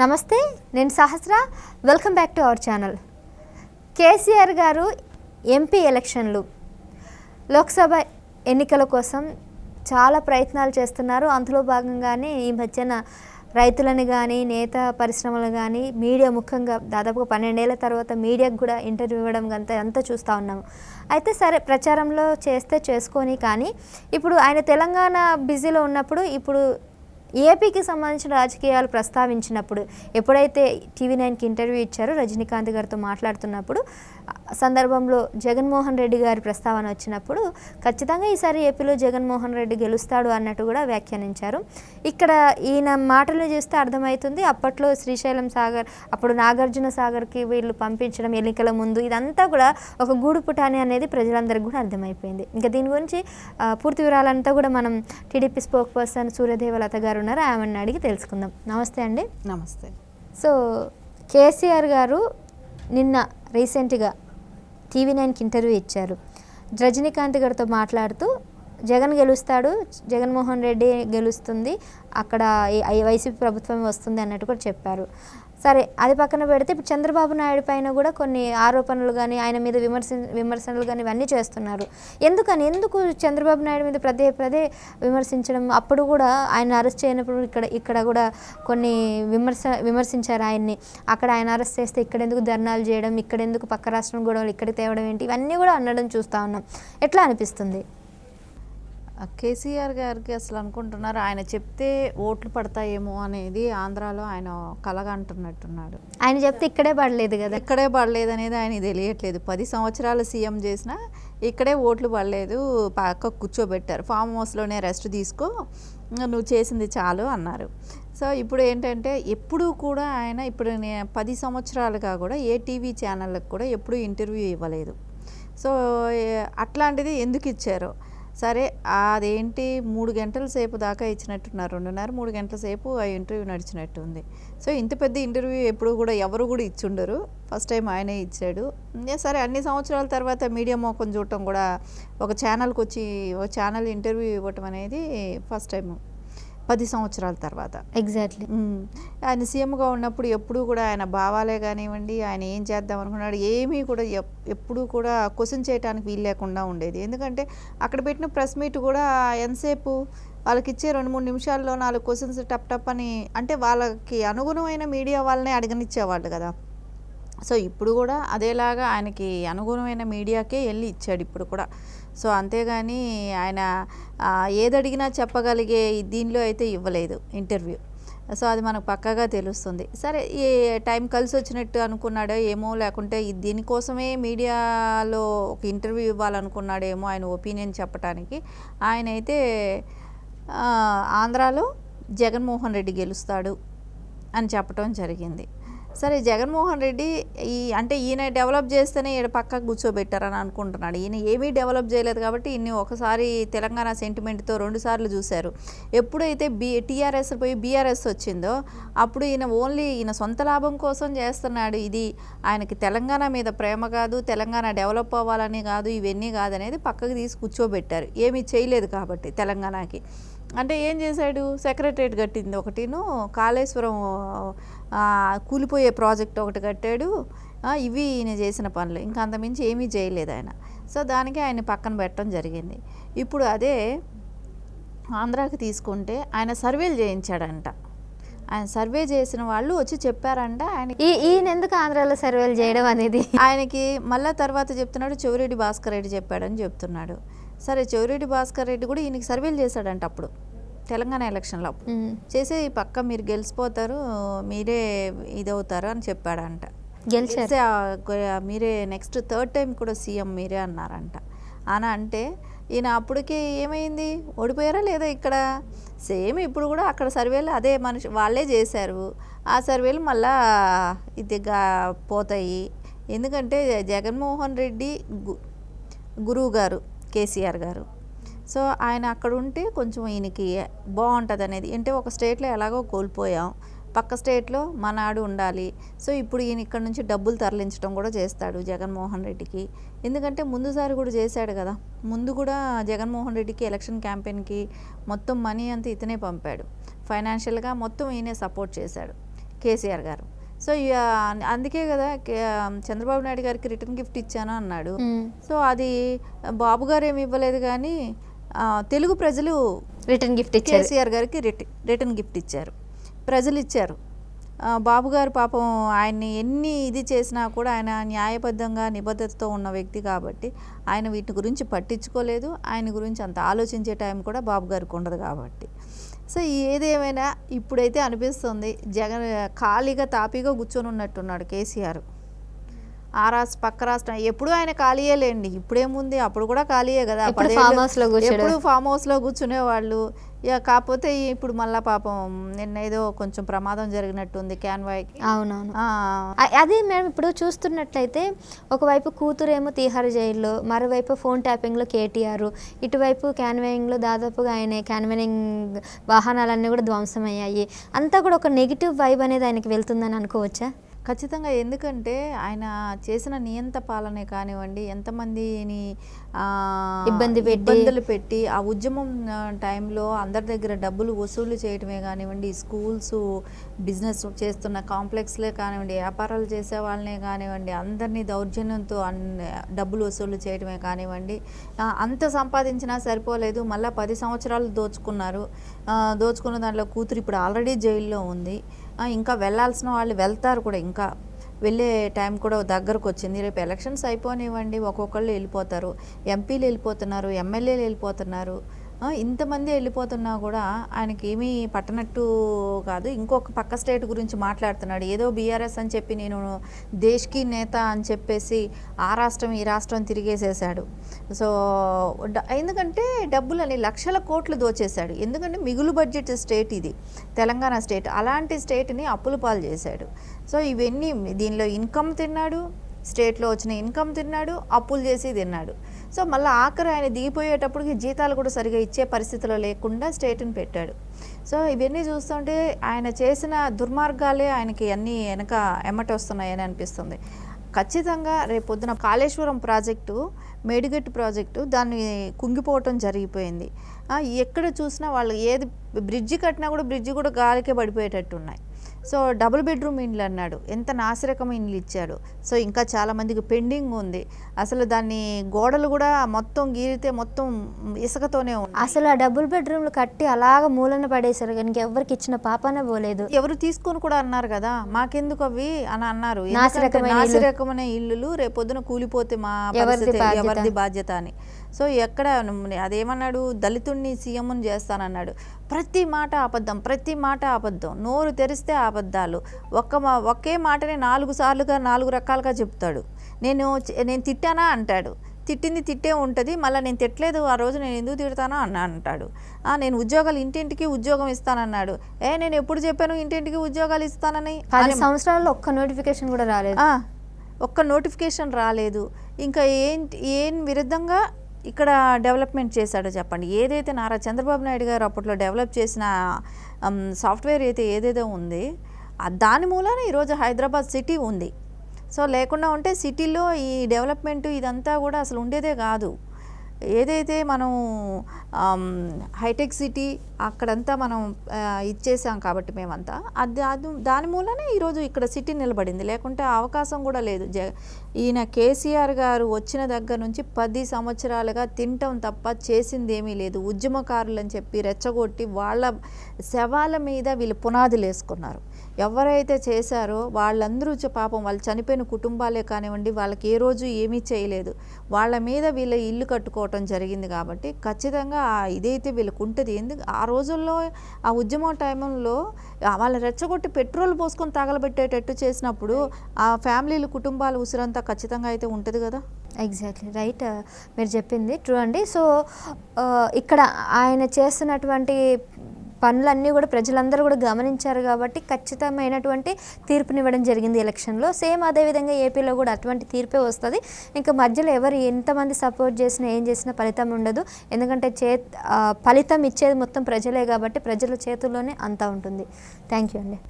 నమస్తే నేను Sahasra. Welcome back to our channel KCR గారు ఎంపీ ఎలక్షన్లు. లోక్సభ ఎన్నికల కోసం చాలా ప్రయత్నాలు చేస్తున్నారు. అందులో భాగంగానే ఈ మధ్యన రైతులను కానీ నేత పరిశ్రమలు కానీ మీడియా ముఖ్యంగా దాదాపుగా పన్నెండేళ్ళ తర్వాత మీడియాకు కూడా ఇంటర్వ్యూ ఇవ్వడం అంతా అంతా చూస్తూ ఉన్నాము అయితే సరే ప్రచారంలో చేస్తే చేసుకొని కానీ ఇప్పుడు ఆయన తెలంగాణ బిజీలో ఉన్నప్పుడు ఇప్పుడు ఏపీకి సంబంధించిన రాజకీయాలు ప్రస్తావించినప్పుడు ఎప్పుడైతే టీవీ నైన్కి ఇంటర్వ్యూ ఇచ్చారో రజనీకాంత్ గారితో మాట్లాడుతున్నప్పుడు సందర్భంలో జగన్మోహన్ రెడ్డి గారి ప్రస్తావన వచ్చినప్పుడు ఖచ్చితంగా ఈసారి ఏపీలో జగన్మోహన్ రెడ్డి గెలుస్తాడు అన్నట్టు కూడా వ్యాఖ్యానించారు. ఇక్కడ ఈయన మాటలు చూస్తే అర్థమవుతుంది. అప్పట్లో శ్రీశైలం సాగర్ అప్పుడు నాగార్జున సాగర్కి వీళ్ళు పంపించడం ఎన్నికల ముందు ఇదంతా కూడా ఒక గూడు పుటాని అనేది ప్రజలందరికీ కూడా అర్థమైపోయింది. ఇంకా దీని గురించి పూర్తి వివరాలంతా కూడా మనం టీడీపీ స్పోక్ పర్సన్ సూర్యదేవలత గారు ఉన్నారు? ఆమెను అడిగి తెలుసుకుందాం. నమస్తే అండి. నమస్తే. సో కేసీఆర్ గారు నిన్న రీసెంట్గా టీవీ నైన్కి ఇంటర్వ్యూ ఇచ్చారు. రజనీకాంత్ గారితో మాట్లాడుతూ జగన్ గెలుస్తాడు జగన్మోహన్ రెడ్డి గెలుస్తుంది అక్కడ వైసీపీ ప్రభుత్వం వస్తుంది అన్నట్టు కూడా చెప్పారు. సరే అది పక్కన పెడితే ఇప్పుడు చంద్రబాబు నాయుడు పైన కూడా కొన్ని ఆరోపణలు కానీ ఆయన మీద విమర్శ విమర్శనలు కానీ ఇవన్నీ చేస్తున్నారు. ఎందుకని? ఎందుకు చంద్రబాబు నాయుడు మీద ప్రదే ప్రదే విమర్శించడం? అప్పుడు కూడా ఆయన అరెస్ట్ చేయనప్పుడు ఇక్కడ ఇక్కడ కూడా కొన్ని విమర్శ విమర్శించారు ఆయన్ని. అక్కడ ఆయన అరెస్ట్ చేస్తే ఇక్కడ ఎందుకు ధర్నాలు చేయడం? ఇక్కడ ఎందుకు పక్క రాష్ట్రం గొడవలు? ఇక్కడ తేవడం ఏంటి? ఇవన్నీ కూడా అనడం చూస్తూ ఉన్నాం. ఎట్లా అనిపిస్తుంది? కేసీఆర్ గారికి అసలు అనుకుంటున్నారు ఆయన చెప్తే ఓట్లు పడతాయేమో అనేది ఆంధ్రాలో ఆయన కలగంటున్నట్టున్నాడు ఆయన చెప్తే ఇక్కడే పడలేదు కదా. ఇక్కడే పడలేదు అనేది ఆయన తెలియట్లేదు. పది సంవత్సరాలు సీఎం చేసినా ఇక్కడే ఓట్లు పడలేదు పక్క కూర్చోబెట్టారు. ఫామ్ హౌస్లోనే రెస్ట్ తీసుకో నువ్వు చేసింది చాలు అన్నారు. సో ఇప్పుడు ఏంటంటే ఎప్పుడూ కూడా ఆయన ఇప్పుడు పది సంవత్సరాలుగా కూడా ఏ టీవీ ఛానళ్ళకి కూడా ఎప్పుడూ ఇంటర్వ్యూ ఇవ్వలేదు. సో అట్లాంటిది ఎందుకు ఇచ్చారో? సరే అదేంటి? మూడు గంటల సేపు దాకా ఇచ్చినట్టున్నారు. రెండున్నర మూడు గంటల సేపు ఆ ఇంటర్వ్యూ నడిచినట్టుంది. సో ఇంత పెద్ద ఇంటర్వ్యూ ఎప్పుడు కూడా ఎవరు కూడా ఇచ్చుండరు. ఫస్ట్ టైం ఆయనే ఇచ్చాడు. సరే అన్ని సంవత్సరాల తర్వాత మీడియా మోకం చూడటం కూడా ఒక ఛానల్కి వచ్చి ఒక ఛానల్ ఇంటర్వ్యూ ఇవ్వటం అనేది ఫస్ట్ టైం పది సంవత్సరాల తర్వాత. ఎగ్జాక్ట్లీ. ఆయన సీఎంగా ఉన్నప్పుడు ఎప్పుడూ కూడా ఆయన భావాలే కానివ్వండి ఆయన ఏం చేద్దాం అనుకున్నాడు ఏమీ కూడా ఎప్- ఎప్పుడూ కూడా క్వశ్చన్ చేయడానికి వీలు లేకుండా ఉండేది. ఎందుకంటే అక్కడ పెట్టిన ప్రెస్ మీట్ కూడా ఎంతసేపు? వాళ్ళకి ఇచ్చే రెండు మూడు నిమిషాల్లో నాలుగు క్వశ్చన్స్ టప్ టప్ అని అంటే వాళ్ళకి అనుగుణమైన మీడియా వాళ్ళనే అడగనిచ్చేవాళ్ళు కదా. సో ఇప్పుడు కూడా అదేలాగా ఆయనకి అనుగుణమైన మీడియాకే వెళ్ళి ఇచ్చాడు ఇప్పుడు కూడా. సో అంతేగాని ఆయన ఏదడిగినా చెప్పగలిగే దీనిలో అయితే ఇవ్వలేదు ఇంటర్వ్యూ. సో అది మనకు పక్కగా తెలుస్తుంది. సరే ఈ టైం కలిసి వచ్చినట్టు అనుకున్నాడో ఏమో లేకుంటే దీనికోసమే మీడియాలో ఒక ఇంటర్వ్యూ ఇవ్వాలనుకున్నాడేమో ఆయన ఒపీనియన్ చెప్పడానికి ఆయన అయితే ఆంధ్రాలో జగన్మోహన్ రెడ్డి గెలుస్తాడు అని చెప్పడం జరిగింది. సరే జగన్మోహన్ రెడ్డి ఈ అంటే ఈయన డెవలప్ చేస్తేనే ఈడ పక్కకు కూర్చోబెట్టారని అనుకుంటున్నాడు. ఈయన ఏమీ డెవలప్ చేయలేదు కాబట్టి ఇన్ని ఒకసారి తెలంగాణ సెంటిమెంట్తో రెండుసార్లు చూశారు. ఎప్పుడైతే బి టీఆర్ఎస్ పోయి బీఆర్ఎస్ వచ్చిందో అప్పుడు ఈయన ఓన్లీ ఈయన సొంత లాభం కోసం చేస్తున్నాడు. ఇది ఆయనకి తెలంగాణ మీద ప్రేమ కాదు తెలంగాణ డెవలప్ అవ్వాలని కాదు ఇవన్నీ కాదనేది పక్కకు తీసి కూర్చోబెట్టారు. ఏమీ చేయలేదు కాబట్టి తెలంగాణకి. అంటే ఏం చేశాడు? సెక్రటరేట్ కట్టింది ఒకటిను కాళేశ్వరం కూలిపోయే ప్రాజెక్ట్ ఒకటి కట్టాడు. ఇవి ఈయన చేసిన పనులు. ఇంకా అంతమించి ఏమీ చేయలేదు ఆయన. సో దానికి ఆయన పక్కన పెట్టడం జరిగింది. ఇప్పుడు అదే ఆంధ్రాకి తీసుకుంటే ఆయన సర్వేలు చేయించాడంట. ఆయన సర్వే చేసిన వాళ్ళు వచ్చి చెప్పారంట ఆయన ఈయన ఎందుకు ఆంధ్రాలో సర్వేలు చేయడం అనేది? ఆయనకి మళ్ళా తర్వాత చెప్తున్నాడు చెవిరెడ్డి భాస్కర్ రెడ్డి చెప్పాడని చెప్తున్నాడు. సరే చెవిరెడ్డి భాస్కర్ రెడ్డి కూడా ఈయనకి సర్వేలు చేశాడంట అప్పుడు. తెలంగాణ ఎలక్షన్లో. చేసి పక్క మీరు గెలిచిపోతారు మీరే ఇదవుతారు అని చెప్పాడంట. గెలిచారు. గెలిస్తే ఆ గొ- మీరే నెక్స్ట్ థర్డ్ టైం కూడా సీఎం మీరే అన్నారంట. అని అంటే ఈయన అప్పటికి ఏమైంది? ఓడిపోయారా లేదా ఇక్కడ? సేమ్ ఇప్పుడు కూడా అక్కడ సర్వేలు అదే మనిషి వాళ్ళే చేశారు. ఆ సర్వేలు మళ్ళా ఇదిగా పోతాయి. ఎందుకంటే జగన్మోహన్ రెడ్డి గు గురువు గారు కేసీఆర్ గారు. సో ఆయన అక్కడ ఉంటే కొంచెం ఈయనకి బాగుంటుంది అనేది. అంటే ఒక స్టేట్లో ఎలాగో కోల్పోయాం. పక్క స్టేట్లో మనాడు ఉండాలి. సో ఇప్పుడు ఈయన ఇక్కడ నుంచి డబ్బులు తరలించడం కూడా చేస్తాడు జగన్మోహన్ రెడ్డికి. ఎందుకంటే ముందుసారి కూడా చేశాడు కదా. ముందు కూడా జగన్మోహన్ రెడ్డికి ఎలక్షన్ క్యాంపెయిన్కి మొత్తం మనీ అంతా ఇతనే పంపాడు. ఫైనాన్షియల్గా మొత్తం ఈయనే సపోర్ట్ చేశాడు కేసీఆర్ గారు. సో అందుకే కదా చంద్రబాబు నాయుడు గారికి రిటర్న్ గిఫ్ట్ ఇచ్చాను అన్నాడు. సో అది బాబు గారు ఏమి ఇవ్వలేదు కానీ తెలుగు ప్రజలు రిటర్న్ గిఫ్ట్ ఇచ్చారు. కేసీఆర్ గారికి రిట రిటర్న్ గిఫ్ట్ ఇచ్చారు. ప్రజలు ఇచ్చారు. బాబు గారు పాపం ఆయన్ని ఎన్ని ఇది చేసినా కూడా ఆయన న్యాయబద్ధంగా నిబద్ధతతో ఉన్న వ్యక్తి కాబట్టి ఆయన వీటి గురించి పట్టించుకోలేదు. ఆయన గురించి అంత ఆలోచించే టైం కూడా బాబు గారికి ఉండదు కాబట్టి. సో ఏదేమైనా ఇప్పుడైతే అనిపిస్తుంది జగన్ ఖాళీగా తాపీగా కూర్చొని ఉన్నట్టున్నాడు కేసీఆర్. ఆ రాష్ట్ర పక్క రాష్ట్రం ఎప్పుడు ఆయన ఖాళీయే లేండి. ఇప్పుడేముంది? అప్పుడు కూడా ఖాళీయే కదా. ఎప్పుడు ఫామ్ హౌస్లో కూర్చునే వాళ్ళు ఇక కాకపోతే ఇప్పుడు మళ్ళా పాపం నిన్న ఏదో కొంచెం ప్రమాదం జరిగినట్టుంది క్యాన్వాయ్కి అవునవును. అదే మేము ఇప్పుడు చూస్తున్నట్లయితే ఒకవైపు కూతురేమో తీహార్ జైల్లో మరోవైపు ఫోన్ ట్యాపింగ్లో కేటీఆర్ ఇటువైపు క్యాన్వేయింగ్లో దాదాపుగా ఆయన క్యాన్వేయింగ్ వాహనాలన్నీ కూడా ధ్వంసమయ్యాయి. అంతా కూడా ఒక నెగిటివ్ వైబ్ అనేది ఆయనకి వెళ్తుందని అనుకోవచ్చా? ఖచ్చితంగా ఎందుకంటే ఆయన చేసిన నియంత పాలనే కానివ్వండి ఎంతమందిని ఇబ్బంది ఇబ్బందులు పెట్టి ఆ ఉద్యమం టైంలో అందరి దగ్గర డబ్బులు వసూలు చేయటమే కానివ్వండి స్కూల్స్ బిజినెస్ చేస్తున్న కాంప్లెక్స్లే కానివ్వండి వ్యాపారాలు చేసే వాళ్ళనే కానివ్వండి అందరినీ దౌర్జన్యంతో డబ్బులు వసూలు చేయటమే కానివ్వండి అంత సంపాదించినా సరిపోలేదు మళ్ళీ పది సంవత్సరాలు దోచుకున్నారు దోచుకున్న దాంట్లో కూతురు ఇప్పుడు ఆల్రెడీ జైల్లో ఉంది. ఇంకా వెళ్ళాల్సిన వాళ్ళు వెళ్తారు కూడా. ఇంకా వెళ్ళే టైం కూడా దగ్గరకు వచ్చింది. రేపు ఎలక్షన్స్ అయిపోనివ్వండి. ఒక్కొక్కళ్ళు వెళ్ళిపోతారు. ఎంపీలు వెళ్ళిపోతున్నారు. ఎమ్మెల్యేలు వెళ్ళిపోతున్నారు. ఇంతమంది వెళ్ళిపోతున్నా కూడా ఆయనకి ఏమీ పట్టనట్టు కాదు. ఇంకొక పక్క స్టేట్ గురించి మాట్లాడుతున్నాడు. ఏదో బీఆర్ఎస్ అని చెప్పి నేను దేశ్కి నేత అని చెప్పేసి ఆ రాష్ట్రం ఈ రాష్ట్రం తిరిగేసేసాడు సో డ- ఎందుకంటే డబ్బులని లక్షల కోట్లు దోచేశాడు. ఎందుకంటే మిగులు బడ్జెట్ స్టేట్ ఇది తెలంగాణ స్టేట్. అలాంటి స్టేట్ని అప్పులు పాలు చేశాడు. సో ఇవన్నీ దీనిలో ఇన్కమ్ తిన్నాడు స్టేట్లో వచ్చిన ఇన్కమ్ తిన్నాడు అప్పులు చేసి తిన్నాడు. సో మళ్ళీ ఆఖరి ఆయన దిగిపోయేటప్పటికి జీతాలు కూడా సరిగా ఇచ్చే పరిస్థితిలో లేకుండా స్టేట్ని పెట్టాడు. సో ఇవన్నీ చూస్తుంటే ఆయన చేసిన దుర్మార్గాలే ఆయనకి అన్నీ వెనక ఎమ్మట వస్తున్నాయని అనిపిస్తుంది. ఖచ్చితంగా రేపొద్దున కాళేశ్వరం ప్రాజెక్టు మేడిగట్టు ప్రాజెక్టు దాన్ని కుంగిపోవటం జరిగిపోయింది. ఎక్కడ చూసినా వాళ్ళు ఏది బ్రిడ్జి కట్టినా కూడా బ్రిడ్జి కూడా గాలికే పడిపోయేటట్టు ఉన్నాయి సో డబుల్ బెడ్రూమ్ ఇండ్లు అన్నాడు. ఎంత నాసిరకం ఇండ్లు ఇచ్చాడు. సో ఇంకా చాలా మందికి పెండింగ్ ఉంది. అసలు దాన్ని గోడలు కూడా మొత్తం గీరితే మొత్తం ఇసుకతోనే ఉంది. అసలు ఆ డబుల్ బెడ్రూమ్లు కట్టి అలాగ మూలన పడేశారు. కనుక ఎవరికి ఇచ్చిన పాపానే పోలేదు. ఎవరు తీసుకొని కూడా అన్నారు కదా మాకెందుకు అవి? అని అన్నారు. నాసిరకమైన ఇల్లులు రేపొద్దున కూలిపోతే మా? ఎవరిది బాధ్యత అని. సో ఎక్కడ అదేమన్నాడు? దళితుణ్ణి సీఎంని చేస్తానన్నాడు. ప్రతి మాట అబద్ధం ప్రతి మాట అబద్ధం. నోరు తెరిస్తే అబద్ధాలు. ఒక్క మా- ఒకే మాటని నాలుగు సార్లుగా నాలుగు రకాలుగా చెప్తాడు. నేను నేను తిట్టానా? అంటాడు. తిట్టింది తిట్టే ఉంటుంది. మళ్ళీ నేను తిట్టలేదు ఆ రోజు నేను ఎందుకు తిడతానో అన్న అంటాడు. "ఆ, నేను ఉద్యోగాలు ఇంటింటికి ఉద్యోగం ఇస్తానన్నాడు. ఏ నేను ఎప్పుడు చెప్పాను ఇంటింటికి ఉద్యోగాలు ఇస్తానని? పది సంవత్సరాల్లో ఒక్క నోటిఫికేషన్ కూడా రాలేదు. ఒక్క నోటిఫికేషన్ రాలేదు. ఇంకా ఏంటి ఏం విరుద్ధంగా ఇక్కడ డెవలప్మెంట్ చేశాడో చెప్పండి. ఏదైతే నారా చంద్రబాబు నాయుడు గారు అప్పట్లో డెవలప్ చేసిన సాఫ్ట్వేర్ అయితే ఏదేదో ఉంది దాని మూలాన ఈరోజు హైదరాబాద్ సిటీ ఉంది. సో లేకుండా ఉంటే సిటీలో ఈ డెవలప్మెంట్ ఇదంతా కూడా అసలు ఉండేదే కాదు. ఏదైతే మనం హైటెక్ సిటీ అక్కడంతా మనం ఇచ్చేసాం కాబట్టి మేమంతా అది అది దాని మూలనే ఈరోజు ఇక్కడ సిటీ నిలబడింది. లేకుంటే అవకాశం కూడా లేదు. జ ఈయన కేసీఆర్ గారు వచ్చిన దగ్గర నుంచి పది సంవత్సరాలుగా తింటం తప్ప చేసింది ఏమీ లేదు. ఉద్యమకారులు అని చెప్పి రెచ్చగొట్టి వాళ్ళ శవాల మీద వీళ్ళు పునాదులు వేసుకున్నారు ఎవరైతే చేశారో వాళ్ళందరూ పాపం వాళ్ళు చనిపోయిన కుటుంబాలే కానివ్వండి వాళ్ళకి ఏ రోజు ఏమీ చేయలేదు. వాళ్ళ మీద వీళ్ళ ఇల్లు కట్టుకోవటం జరిగింది కాబట్టి ఖచ్చితంగా ఇదైతే వీళ్ళకు ఉంటుంది. ఎందుకు ఆ రోజుల్లో ఆ ఉద్యమం టైంలో వాళ్ళ రెచ్చగొట్టి పెట్రోల్ పోసుకొని తగలబెట్టేటట్టు చేసినప్పుడు ఆ ఫ్యామిలీలు కుటుంబాల ఉసిరంతా ఖచ్చితంగా అయితే ఉంటుంది కదా? Exactly right. మీరు చెప్పింది ట్రూ అండి. సో ఇక్కడ ఆయన చేస్తున్నటువంటి పనులన్నీ కూడా ప్రజలందరూ కూడా గమనించారు కాబట్టి ఖచ్చితమైనటువంటి తీర్పునివ్వడం జరిగింది ఎలక్షన్లో. సేమ్ అదేవిధంగా ఏపీలో కూడా అటువంటి తీర్పే వస్తుంది. ఇంకా మధ్యలో ఎవరు ఎంతమంది సపోర్ట్ చేసినా ఏం చేసినా ఫలితం ఉండదు. ఎందుకంటే చే ఫలితం ఇచ్చేది మొత్తం ప్రజలే కాబట్టి ప్రజల చేతుల్లోనే అంతా ఉంటుంది. థ్యాంక్ యూ అండి.